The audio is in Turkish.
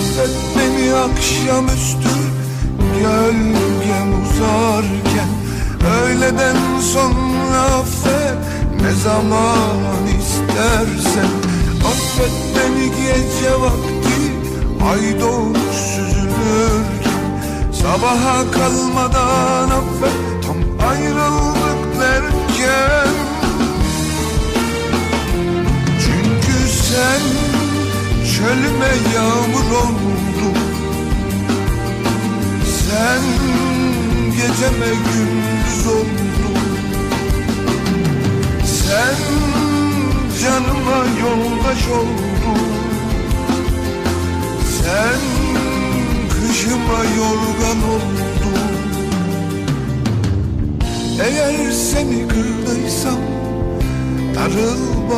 Affet beni akşamüstü gölgem uzarken? Öğleden sonra affet ne zaman istersen? Affet beni gece vakti ay doğmuş süzülürken. Sabaha kalmadan çölüme yağmur oldun Sen geceme gündüz oldun. Sen canıma yoldaş oldun. Sen kışıma yorgan oldun. Eğer seni kırdıysam darıl